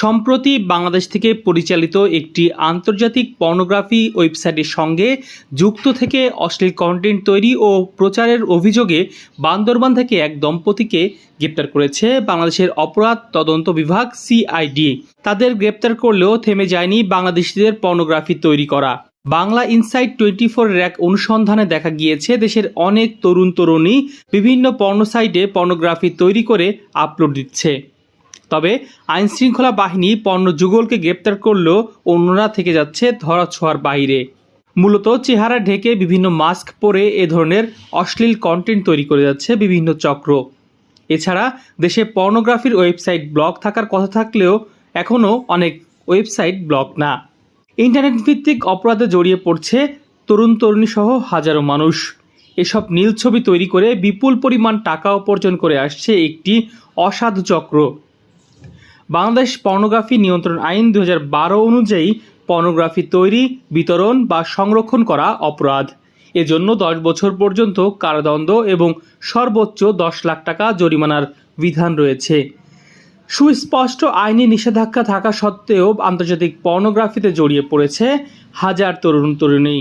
সম্প্রতি বাংলাদেশ থেকে পরিচালিত একটি আন্তর্জাতিক পর্নোগ্রাফি ওয়েবসাইটের সঙ্গে যুক্ত থেকে অশ্লীল কন্টেন্ট তৈরি ও প্রচারের অভিযোগে বান্দরবান থেকে এক দম্পতিকে গ্রেপ্তার করেছে বাংলাদেশের অপরাধ তদন্ত বিভাগ সিআইডি তাদের গ্রেপ্তার করলেও থেমে যায়নি বাংলাদেশিদের পর্নোগ্রাফি তৈরি করা। বাংলা ইনসাইট টোয়েন্টি ফোর এক অনুসন্ধানে দেখা গিয়েছে, দেশের অনেক তরুণ তরুণী বিভিন্ন পর্ণ সাইটে পর্নোগ্রাফি তৈরি করে আপলোড দিচ্ছে। তবে আইন শৃঙ্খলা বাহিনী পণ্য যুগলকে গ্রেপ্তার করলেও অন্যরা থেকে যাচ্ছে ধরা ছোঁয়ার বাইরে মূলত চেহারা ঢেকে বিভিন্ন মাস্ক পরে এ ধরনের অশ্লীল কন্টেন্ট তৈরি করে যাচ্ছে বিভিন্ন চক্র। এছাড়া দেশে পর্নোগ্রাফির ওয়েবসাইট ব্লক থাকার কথা থাকলেও এখনও অনেক ওয়েবসাইট ব্লক না। ইন্টারনেট ভিত্তিক অপরাধে জড়িয়ে পড়ছে তরুণ তরুণী সহ হাজারো মানুষ। এসব নীল ছবি তৈরি করে বিপুল পরিমাণ টাকা উপার্জন করে আসছে একটি অসাধু চক্র। বাংলাদেশ পর্নোগ্রাফি নিয়ন্ত্রণ আইন দু হাজার বারো অনুযায়ী পর্নোগ্রাফি তৈরি, বিতরণ বা সংরক্ষণ করা অপরাধ। এজন্য দশ বছর পর্যন্ত কারাদণ্ড এবং সর্বোচ্চ দশ লাখ টাকা জরিমানার বিধান রয়েছে। সুস্পষ্ট আইনি নিষেধাজ্ঞা থাকা সত্ত্বেও আন্তর্জাতিক পর্নোগ্রাফিতে জড়িয়ে পড়েছে হাজার তরুণ তরুণী